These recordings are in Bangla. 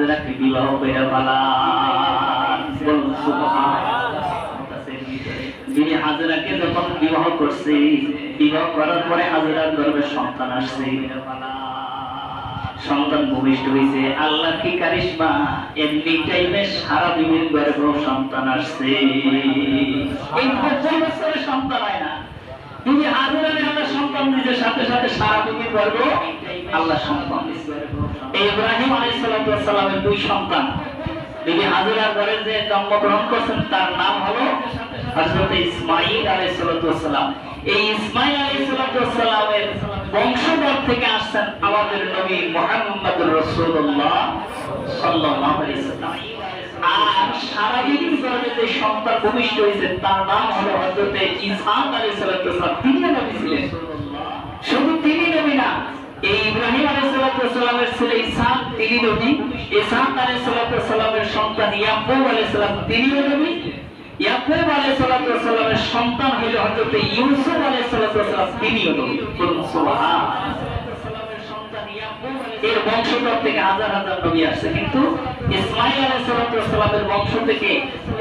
হাজরাকে বিবাহ বিবাহ করছে বিবাহ সন্তান আসছে সন্তান ভূমিষ্ঠ আল্লাহ সন্তান না তুমি হাজরারে সাথে সাথে সারা আল্লাহ সন্তান ইব্রাহিম আলাইহিস সালামের দুই সন্তান। বিবি হাজরার ঘরে যে জন্মগ্রহণ করছেন, তার নাম হলো হযরত ইসমাঈল আলাইহিস সালাম। এই ইসমাঈল আলাইহিস সালামের বংশধর থেকে আসছেন আমাদের নবী সাল্লাল্লাহু আলাইহি আর হয়েছে, তার নাম হলো হযরত ইসহাক আলাইহিস সালাম। তিনি নবী ছিলেন। শুধু তিনি নবী না এই ইব্রাহিম আলাইহিসসালামের ছেলে ইসহাক, তিনি নবী। ইসহাক আলাইহিসসালামের সন্তান ইয়াকুব আলাইহিসসালাম তিনিও নবী। ইয়াকুব আলাইহিসসালামের সন্তান হলো হযরত ইউসুফ আলাইহিসসালাম তিনিও নবী। বলুন সুবহান এর বংশধর থেকে হাজার হাজার নবী আসছে। কিন্তু ইসমাইল আলাইহিসসালামের বংশ থেকে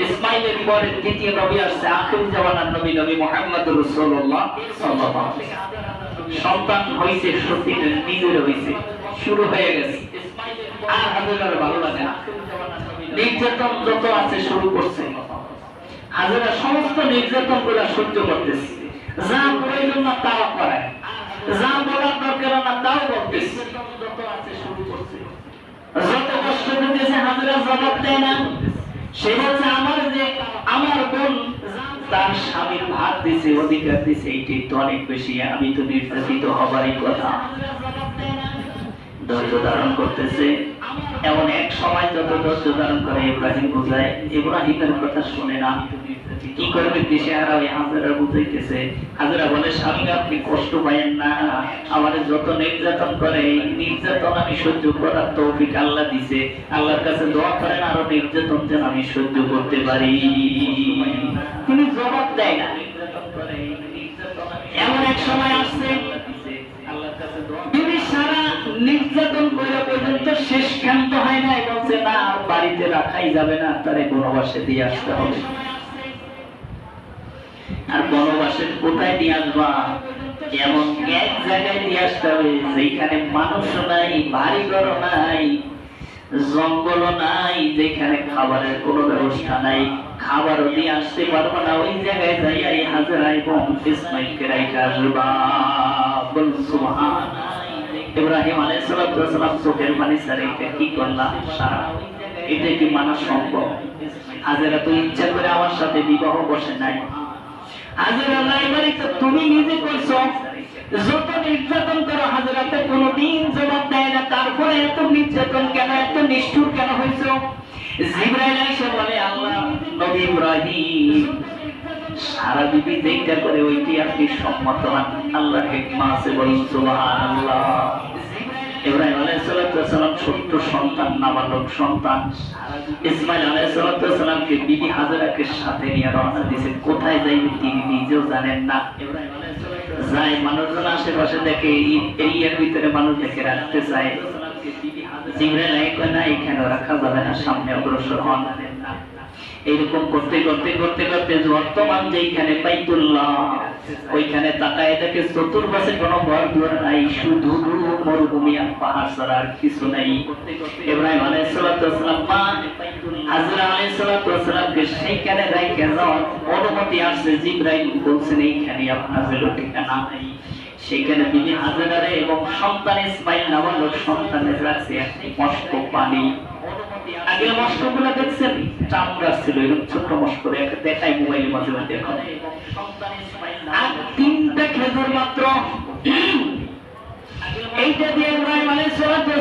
ইসমাইলের পরে দ্বিতীয় নবী আসছে। আখির জামানার নবী নবী মুহাম্মদুর রাসূলুল্লাহ সাল্লাল্লাহু আলাইহি ওয়াসাল্লাম। সন্তান হয়েছে সত্যি নিজের হয়েছে শুরু হয়ে গেছে। আর হাজার ভালো লাগে না। নির্যাতন যত আছে, শুরু করছে। হাজারা সমস্ত নির্যাতনগুলা সহ্য করতেছে। যা প্রয়োজন না তাও করায় যা বলার দরকার না তাও বলতেছে। যত কষ্ট দিতেছে হাজারা জবাব দেয় না। সে বলছে, আমার যে আমার বোন তার স্বামীর ভাগ দিছে, অধিকার দিছে এইটাই তো অনেক বেশি, আমি তো নির্যাতিত হবারই কথা। ধৈর্য ধারণ করতেছে। এমন এক সময় যত ধৈর্য ধারণ করে ইব্রাহিম বুঝায়, ইব্রাহিমের কথা শুনে না। কি করবে দেশে আর ওই হাজারা বুঝাইতেছে। হাজারা বলে, স্বামী, আপনি কষ্ট পাইয়েন না। আমার যত নির্যাতন করে, এই নির্যাতন আমি সহ্য করার তৌফিক আল্লাহ দিছে। আল্লাহর কাছে দোয়া করেন, আরও নির্যাতন যেন আমি সহ্য করতে পারি। তিনি জবাব দেয় না। এমন এক সময় আসছে তিনি সারা নির্যাতন করে পর্যন্ত শেষ ক্ষান্ত হয় না বলছে, না, আর বাড়িতে রাখাই যাবে না, তারে বনবাসে দিয়ে আসতে হবে। আর বনবাসের কোথায় নিয়ে আসবা? এমন এক জায়গায় নিয়ে আসতে হবে, যেখানে মানুষ নাই বাড়ি ঘর নাই জঙ্গল নাই, যেখানে খাবারের কোনো ব্যবস্থা নাই। খাবারও দিয়ে আসতে পারব না, ওই জায়গায় যাই এবং রাইখা আসবা। বল সুবহান ইব্রাহিম আলাইহিস সালাম চোখের পানি ছাড়া এটা কি করলাম সারা। এটা কি মানা সম্ভব? হাজারা তো ইচ্ছা করে আমার সাথে বিবাহ বসে নাই। মানে না। আল্লাহ সারা করে ওইটি আপনি সম্মত হন আল্লাহর হিকমা আছে বলুন ছোট্ট সন্তান, নাবালক সন্তান। ইসমাইল আলাইহিস সালামকে বিবি হাজারাকে সাথে নিয়ে রওনা দিয়েছে। কোথায় যাইবে তিনি নিজেও জানেন না। যাই মানুষজন আশেপাশে দেখে এরিয়ার ভিতরে মানুষ দেখে রাখতে চায়। না এখানে রাখা যাবে না, সামনে অগ্রসর এইরকম করতে করতে করতে করতে বর্তমান যেখানে বাইতুল্লাহ ওইখানে তাকায় দেখে চতুর্পাশে কোনো ঘর দুয়ার নাই, শুধু মরুভূমি আর পাহাড় ছাড়া কিছু নাই। ইব্রাহিম মা, হাজরা সেইখানে যাওয়ার অনুমতি আসছে বলছেন, এইখানে আপনার হলো ঠিকানা সেখানে বিবি হাজারে এবং সন্তান ইসমাইল সন্তানের রাখছে একটি মস্ক পানি আগে মস্কগুলো দেখছেন? চামড়া ছিল, এরকম ছোট্ট মস্ক একটা দেখাই মোবাইলের মাঝে মাঝে আর তিনটা খেজুর মাত্র। এইটা দিয়ে ইব্রাহিম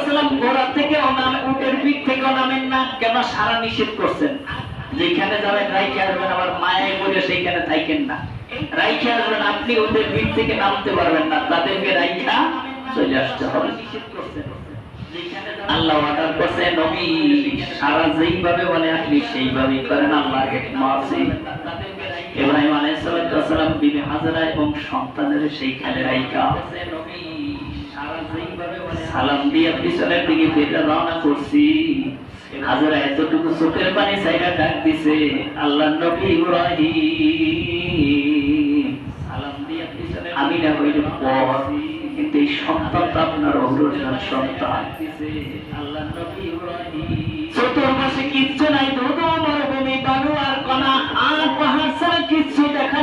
সালাম ঘোড়া থেকে নামে উটের পিঠ থেকে নামেন না কেন সারা নিষেধ করছেন? যেখানে যাবেন রাইখে আসবেন, আবার মায়ায় বলে সেইখানে থাকেন না। রাইখে আসবেন, আপনি ওদের পিঠ থেকে নামতে পারবেন না। তাদেরকে রাইখা চলে আসতে হবে। আল্লাহ অর্ডার করছে নবী সারা যেইভাবে বলে, আপনি সেইভাবেই করেন আল্লাহ হিকমা আছে। ইব্রাহিম আলাইহিস সালাম বিবি হাজারা এবং সন্তানের রাইখা সালাম দিয়ে পিছনের দিকে ফিরে রওনা করছি। হাজারা এতটুকু চোখের পানি ডাক দিছে আল্লাহ নবী ইব্রাহিম। সালাম দিয়ে পিছনে আমি না হইলে কিন্তু এই সন্তানটা আপনার অগ্রসর সন্তান। আল্লাহ নবী ইব্রাহিম। চতুর্মাসে কিচ্ছু নাই ধুধু মরুভূমি বালু আর কণা আর পাহাড় ছাড়া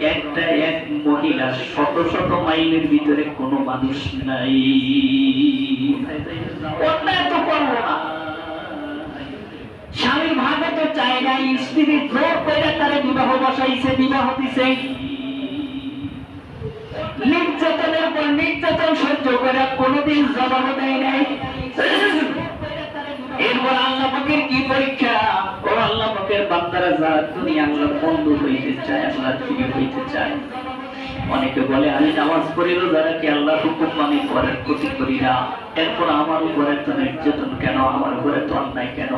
একটা এক মহিলা শত শত মাইলের ভিতরে কোনো মানুষ নাই। অন্যায় তো করব না। স্বামীর ভাগে তো চায় না স্ত্রী জোর করে তারা বিবাহ বসাইছে, বিবাহ দিছে। নির্যাতনের পর নির্যাতন সহ্য করে কোনোদিন জবাব দেয় নাই। এরপর আল্লাহ পাকের কি পরীক্ষা? ও আল্লাহ পাকের বান্দারা যারা তুমি আল্লাহর বন্ধু হইতে চায় আল্লাহর প্রিয় হইতে চায়। অনেকে বলে, আমি নামাজ পড়ি রোজা কি আল্লাহ হুকুম আমি পরের ক্ষতি করি না? এরপর আমার উপরে তো নির্যাতন কেন? আমার উপরে তো অন্যায় কেন?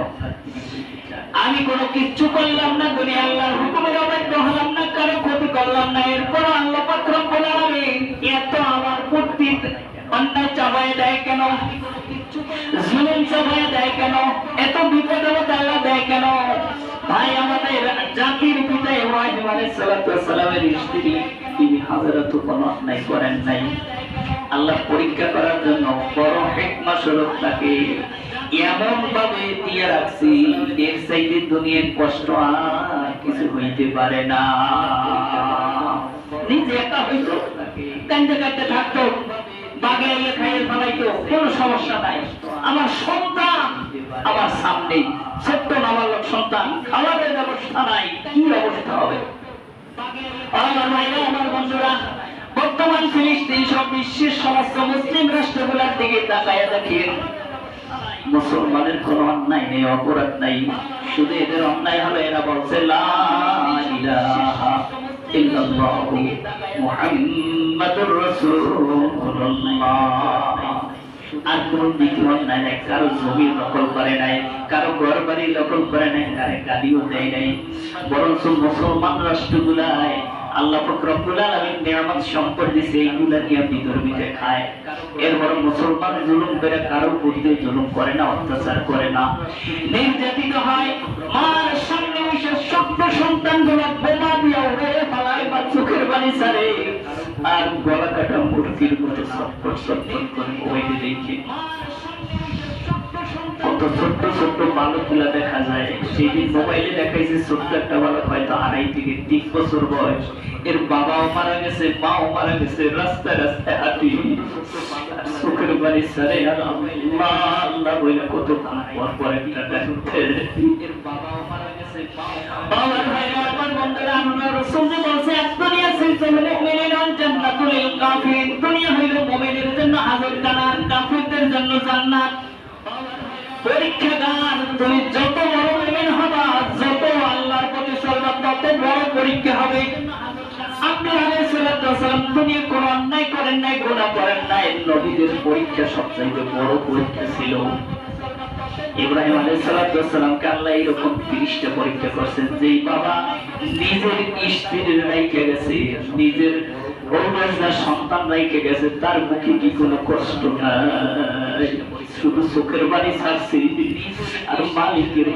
আমি কোনো কিচ্ছু করলাম না দুনিয়া আল্লাহর হুকুমের অবাধ্য হলাম না, কারও ক্ষতি করলাম না। এরপর আল্লাহ পাক রব্বুল আলামিন, এত আমার প্রতি অন্যায় চাবায় দেয় কেন? জুলুম চাবায় দেয় কেন? এত বিপদ আমাদের আল্লাহ দেয় কেন? ভাই, আমাদের জাতির পিতা ইব্রাহিম আলাইহিস সালামের স্ত্রী। তিনি হাজরাত কোনো অন্যায় করেন নাই। আল্লাহ পরীক্ষা করার জন্য বড় হেকমা স্বরূপ তাকে এমন ভাবে দিয়ে রাখছি, এর চাইতে দুনিয়ার কষ্ট আর কিছু হইতে পারে না। নিজে একা হইতো কান্দে কান্দে থাকতো। বর্তমান ফিলিস্তিন সব বিশ্বের সমস্ত মুসলিম রাষ্ট্রগুলোর দিকে তাকায় দেখেন। মুসলমানের কোন অন্যায় নেই, অপরাধ নাই। শুধু এদের অন্যায় হলো এরা বলছে, লা ইল্লাল্লাহু মুহাম্মাদুর আর কোন দ্বিতীয় অন্যায় নাই, কারও জমি দখল করে নাই, কারও ঘর বাড়ি করে নাই, কারে দেয় নাই। মুসলমান আল্লাহ রব্বুল আলামিন নিয়ামত সম্পদ দিছে, এইগুলা নিয়ে বিতর্মিতে খায়। এরপর মুসলমান জুলুম করে, কারও বুদ্ধি জুলুম করে না, অত্যাচার করে না। নির্যাতিত হয়, মার বাড়ি ছাড়ে আর গলা কাটা মূর্তির মতো সটফট সটফট করে ওইটি দেখে। এর বাবাও মারা গেছে, মাও মারা গেছে, রাস্তায় রাস্তায় হাঁটি। চোখের বাড়ি সারে আল্লাহ বলে কত পর পর একটা এর বাবাও মারা গেছে ভাইরা আমার বন্ধুরা আমরা রসুল যে বলছে দুনিয়া সিলসিলা মুমিনিন জান্নাতুল কাফির। দুনিয়া হইল মুমিনের জন্য হাজার জান্নাত কাফিরদের জন্য জান্নাত। পরীক্ষাগার, তুমি যত বড় মুমিন হবা, যত আল্লাহর প্রতি চলবা তত বড় পরীক্ষা হবে। আপনি আলাইহিস সালাতু ওয়াসালাম দুনিয়া কোনো অন্যায় করেন নাই, গুনাহ করেন নাই। নবীদের পরীক্ষা সবচেয়ে বড় পরীক্ষা ছিল। ইব্রাহিম ওয়াসালামকে আল্লাহ এরকম 30টা পরীক্ষা করছেন যে বাবা নিজের রাইখে গেছে নিজের অন্য সন্তান রাইখে গেছে, তার মুখে কি কোনো কষ্ট শুধু চোখের বাড়ি ছাড়ছে, আর মালিকের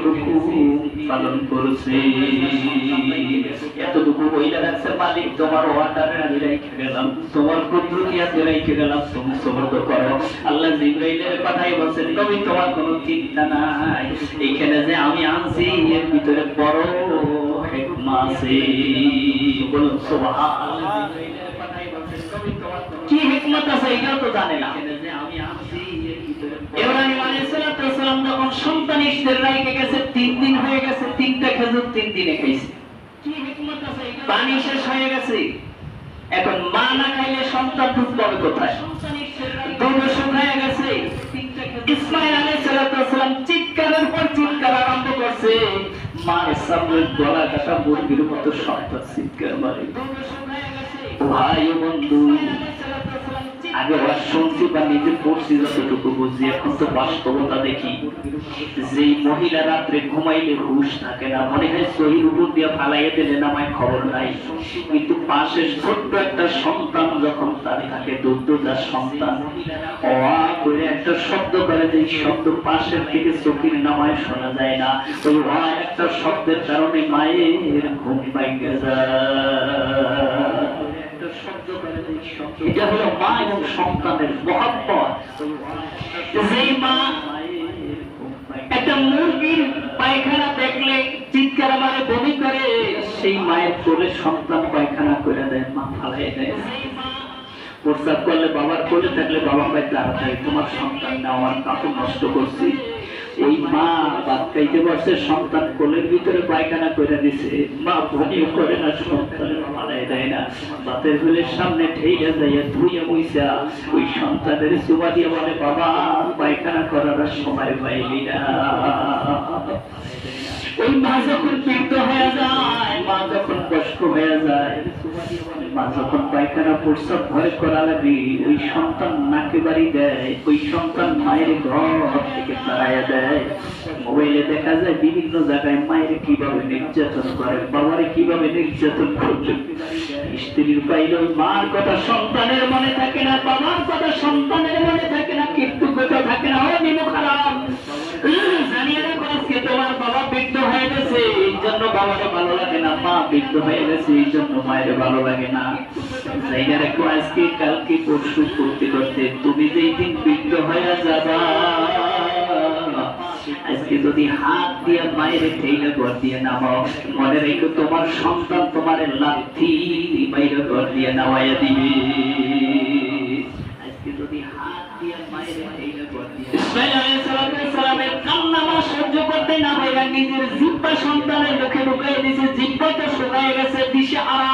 পালন করছে। এতটুকু বইলা রাখছে মালিক, তোমার ওয়াটারে আমি রেখে গেলাম, তোমার কুদরতিয়াতে রেখে গেলাম, তুমি সবর করো। আল্লাহ জিব্রাইলের কথাই বলছেন, নবী, তোমার কোনো চিন্তা নাই। এইখানে যে আমি আনছি, এর ভিতরে বড় হেকমা আছে। বলুন, সুবহানাল্লাহ। কি হিকমত আছে এটাও তো জানে না। ইব্রাহিম আলাইহিস যখন সন্তান ইসদের রাইকে গেছে তিন দিন হয়ে গেছে তিনটা খেজুর তিন দিনে খাইছে। পানি শেষ হয়ে গেছে। এখন মা না খাইলে সন্তান দুধ পাবে কোথায় দুধ শুকায় গেছে। ইসমাইল আলাইহিস সালাম চিৎকারের পর চিৎকার আরম্ভ করছে। মার সামনে গলা কাটা মুরগির মতো সন্তান চিৎকার মারে। ভাই বন্ধু, আগে ওরা শুনছি বা নিজে পড়ছি যতটুকু বুঝি, এখন তো বাস্তবতা দেখি। যেই মহিলা রাত্রে ঘুমাইলে হুশ থাকে না, মনে হয় শরীর উপর দিয়ে ফালাইয়ে দিলে নামায় খবর নাই। কিন্তু পাশে ছোট্ট একটা সন্তান যখন তার থাকে দুধদার সন্তান, অয়া করে একটা শব্দ করে যে শব্দ পাশের থেকে চোখের নামায় শোনা যায় না। ওই অয়া একটা শব্দের কারণে মায়ের ঘুম পাইকে যায়। এটা হলো মা এবং সন্তানের মহাব্বত। যেই মা একটা মুরগির পায়খানা দেখলে চিৎকার মারে, বমি করে, সেই মায়ের কোলে সন্তান পায়খানা করে দেয়, মা ফালাই দেয়। প্রস্তাব করলে বাবার কোলে থাকলে বাবা ভাই তাড়াতাড়ি, তোমার সন্তান না আমার কাপড় নষ্ট করছি। এই মা বাদ খাইতে বসে সন্তান কোলের ভিতরে পায়খানা করে দিছে। মা ভনিও করে না, সন্তানের মালাই দেয় না। বাতের হুলের সামনে ঠেইয়া যাইয়া ধুইয়া মুইসা ওই সন্তানের সুবা দিয়ে বলে, বাবা, পায়খানা করার সময় পাইলি না। ওই মা যখন পীড়িত হয়ে যায়, মা যখন কষ্ট হয়ে যায় মা যখন পায়খানা প্রস্তাব ভয় করা লাগে ওই সন্তান নাকে বাড়ি দেয়, ওই সন্তান মায়ের ঘর থেকে তাড়াইয়া দেয়। মোবাইলে দেখা যায় বিভিন্ন জায়গায় মায়ের কীভাবে নির্যাতন করে, বাবারে কীভাবে নির্যাতন করছে। স্ত্রীর পাইলেও মার কথা সন্তানের মনে থাকে না, বাবার কথা সন্তানের মনে থাকে না, কিন্তু কথা থাকে না, ও জানিয়ে রাখো আজকে তোমার বাবা বৃদ্ধ হয়ে গেছে এই জন্য বাবাকে ভালো লাগে জন্য মায়ের ভালো লাগে না আজকে কালকে পরশু করতে করতে তুমি যেই দিন হয়ে যাবা আজকে যদি হাত দিয়ে বাইরে ঘর দিয়ে নামাও মনে রেখো তোমার সন্তান তোমার লাথি বাইরে ঘর দিয়ে নামাইয়া দিবে আজকে যদি হাত দিয়ে মায়ের ইসমাইল আলাইহিস সালামের কান্না সহ্য করতে না পাইরা নিজের জিব্বা সন্তানের মুখে ঢুকাই দিয়েছে জিব্বাটা শুকায় গেছে দিশে আরা।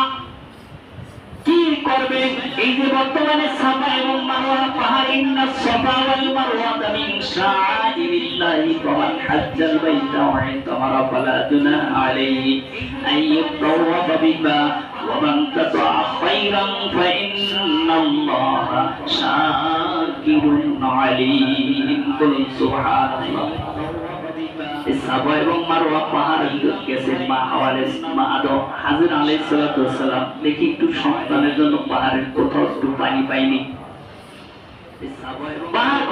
কি করবে? এই যে বর্তমানে সাফা এবং মারওয়া পাহাড়, ইন্না সাফা ওয়াল মারওয়া মিন শাআইরিল্লাহি ফামান হাজ্জাল বাইতা ওয়া ইতামারা ফালা জুনাহা আলাইহি আন ইয়াতাওয়াফা বিমা মা আদম। হাজির আলাইহিস সালাতু ওয়াসসালাম দেখি একটু সন্তানের জন্য পাহাড়ের কোথাও একটু পানি পাইনি। পাহাড়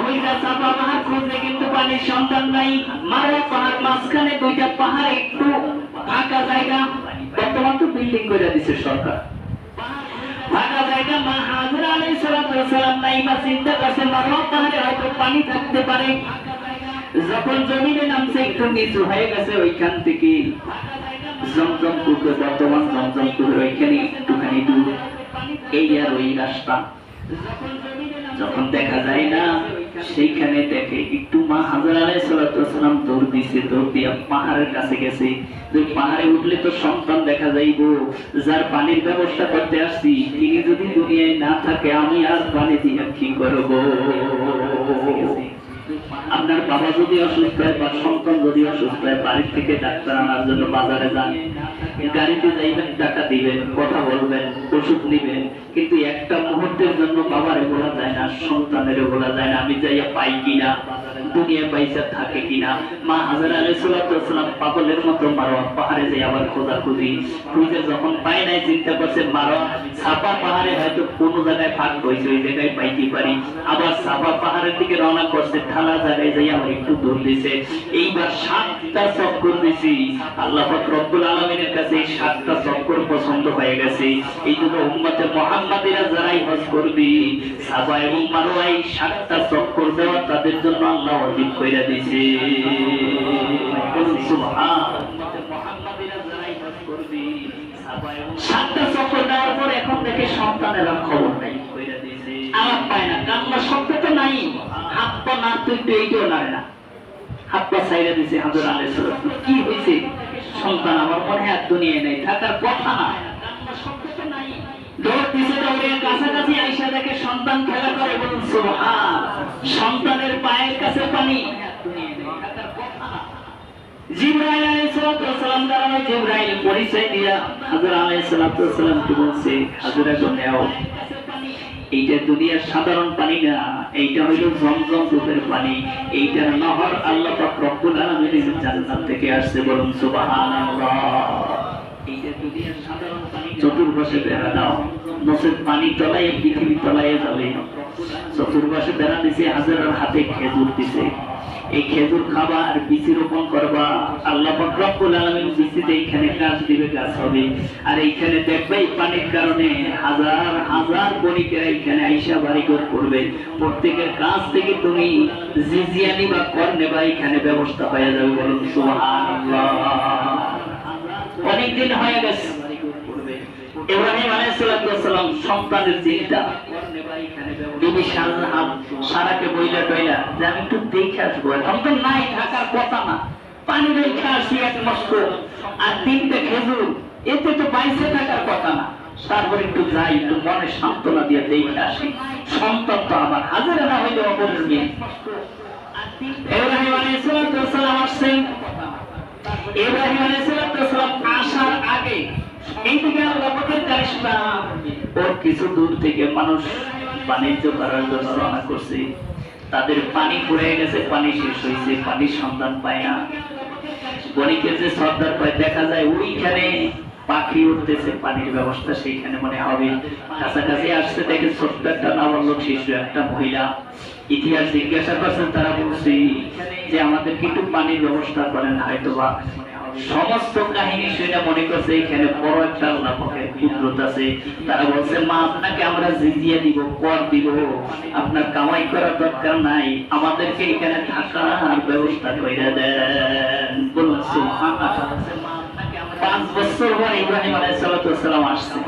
পাহাড় খুঁজে কিন্তু পানির সন্তান নাই। মারওয়া পাহাড় মাঝখানে দুইটা পাহাড়, একটু ফাঁকা জায়গা। বর্তমান তো বিল্ডিং করে দিছে সরকার। পানি থাকতে পারে। যখন নামছে, একটু নিচু হয়ে গেছে, ওইখান থেকে জমজম এই আর ওই রাস্তা। যখন দেখা যায় না, সেইখানে দেখে একটু মা হাজার আলাই সালাম দৌড় দিছে, দৌড় দিয়া পাহাড়ের কাছে গেছে। ওই পাহাড়ে উঠলে তো সন্তান দেখা যাইব, যার পানির ব্যবস্থা করতে আসছি, তিনি যদি দুনিয়ায় না থাকে, আমি আর পানি দিয়ে কি করব? আপনার বাবা যদি অসুস্থ হয় বা সন্তান যদি অসুস্থ হয় বাড়ির থেকে ডাক্তার আনার জন্য বাজারে যান। গাড়িতে যাইবেন, টাকা দিবেন, কথা বলবেন, ওষুধ নিবেন। কিন্তু একটা মুহূর্তের জন্য বাবারে বলা যায় না সন্তানের বলা যায় না, আমি যাইয়া পাই কিনা দুনিয়া পয়সা থাকে কিনা। মা হাজার আলী সালাম পাগলের মতো মারোয়া পাহাড়ে যাই আবার খোঁজা খুঁজি খুঁজে যখন পাই নাই, চিন্তা করছে মারোয়া ছাপা পাহাড়ে হয়তো কোনো জায়গায় ফাঁক হয়েছে, ওই জায়গায় পাইতে পারি। আবার সাপা পাহাড়ের দিকে রওনা করছে, ঠালা জায়গায় যাই আমার একটু দূর দিছে। এইবার সাতটা চক্কর দিছি। আল্লাহ রব্বুল আলমিনের কাছে এই সাতটা চক্কর পছন্দ হয়ে গেছে। এই জন্য উম্মতে মোহাম্মদিরা যারাই হজ করবি, সাবা এবং মারোয়া এই সাতটা চক্কর দেওয়া তাদের জন্য আল্লাহ অধিক কইরা দিছে। সাতটা চক্কর দেওয়ার পর এখন দেখে সন্তানেরা খবর নাই আলাপ পায় না, কান্না শব্দ তো নাই। হাত পা না তুই তো এইটাও নাড়ে না। হাত পা সাইরা দিছে হাজর সালাম। কি হইছে? সন্তান আমার মনে আর দুনিয়ায় নাই। থাকার কথা না কাছাকাছি আইসা দেখে সন্তান খেলা করে বলুন সন্তানের পায়ের কাছে পানি। জিব্রাইল আলাইহিস সালাম দাঁড়ানো জিব্রাইল পরিচয় দিয়া হাজরা আলাইহিস সালাম কি বলছে, হাজরা নেও। এইটা দুনিয়ার সাধারণ পানি না এইটা হইল জমজম রূপের পানি। এইটার নহর আল্লাহ পাক রব্বুল আলামিনের জান্নাত থেকে আসছে বলুন সুবহানাল্লাহ। এইটা দুনিয়ার সাধারণ পানি চতুর্পাশে বেড়া দাও। নসের পানি তলায় পৃথিবী তলায় যাবে চতুর্পাশে বেড়া দিছে হাজারের হাতে খেজুর দিছে। এই খেজুর খাবা আর বিচি রোপণ করবা। আল্লাহ রব্বুল আলামিন বিচিতে এইখানে গাছ দিবে, গাছ হবে। আর এইখানে দেখবে এই পানির কারণে হাজার হাজার বণিকেরা এইখানে আইসা বাড়িঘর করবে। প্রত্যেকের কাছ থেকে তুমি জিজিয়ানি বা কর নেবা, এখানে ব্যবস্থা পাওয়া যাবে বলুন, সুবহানাল্লাহ। অনেকদিন হয়ে গেছে। ইব্রাহিম আলাইহিসসালাম সন্তানের চিন্তা বিবি সারাকে বইলা টইলা, যে আমি একটু দেখে আসব। এখন তো নাই থাকার কথা না। পানি রেখে আসি এক মস্ত আর তিনটে খেজুর, এতে তো বাইসে থাকার কথা না। তারপর একটু যাই, একটু মনে সান্ত্বনা দিয়ে দেখে আসি। সন্তান তো আমার, হাজারে না হইলে অপরের মেয়ে। ইব্রাহিম আলাইহিসসালাম আসছেন। ইব্রাহিম আলাইহিসসালাম আসার আগে ওর কিছু দূর থেকে মানুষ বাণিজ্য করার জন্য রওনা করছে। তাদের পানি ফুরিয়ে গেছে, পানি শেষ হয়েছে পানির সন্ধান পায় না। বণিকের যে সর্দার পায়, দেখা যায় ওইখানে পাখি উঠতেছে, পানির ব্যবস্থা সেইখানে মনে হবে। কাছাকাছি আসছে, দেখে ছোট্ট একটা নাবালক শিশু, একটা মহিলা। ইতিহাস জিজ্ঞাসা করছেন, তারা বলছে যে আমাদের একটু পানির ব্যবস্থা করেন হয়তো বা সমস্ত কাহিনী সেটা মনে করছে এখানে বড় একটা আল্লাহ পাকের কুদরত আছে। তারা বলছে, মা, আপনাকে আমরা জিজিয়ে দিব, কর দিব। আপনার কামাই করার দরকার নাই। আমাদেরকে এখানে থাকার ব্যবস্থা করে দেন। বলুন পাঁচ বছর পর ইব্রাহিম আলাইসালাম আসছে।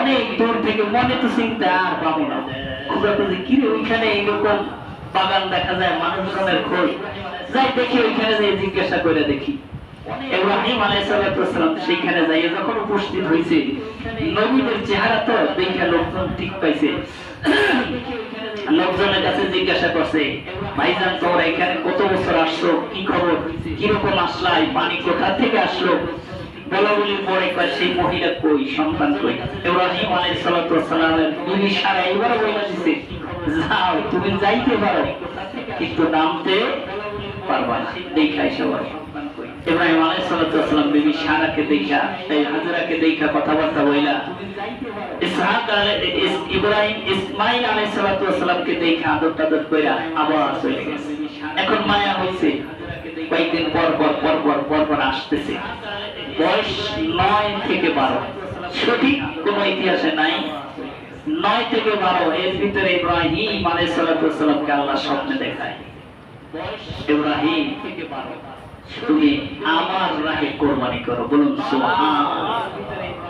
অনেক দূর থেকে মনে তো চিন্তা, আর পাবো না। খোঁজাখুঁজি কি ওইখানে এইরকম বাগান দেখা যায়, মানুষজনের খোঁজ। যাই দেখি, ওইখানে যাই জিজ্ঞাসা করে দেখি। কত বছর আসছো? কি খবর? কীরকম আসলা? পানি কোথা থেকে আসলো? বলা বলি পরে সেই মহিলা কই? সন্তান কই? ইব্রাহিম আলাইহিস সালাতু ওয়াসসালামের বিবি সারা এবার বলে যাও, তুমি যাইতে পারো, কিন্তু নামতে পারবা না। দেখাই সবাই ইব্রাহিম বিবি সারাকে দেখা হাজরাকে দেখা কথাবার্তা ইসহাক ইব্রাহিম দেখে আদর টাদর কইরা আবার চলে গেছে। এখন মায়া হইছে, কয়েকদিন পর পর পর পর পর পর আসতেছে। বয়স নয় থেকে বারো। সঠিক কোন ইতিহাসে নাই। নয় থেকে বারো, এর ভিতরে ইব্রাহিম আলাইহিস সালাতু ওয়াসসালামকে আল্লাহ স্বপ্নে দেখায়। ইব্রাহিম থেকে বারো। তুমি আমার রাহে কোরবানি করো, বলুন সুবহানাল্লাহ।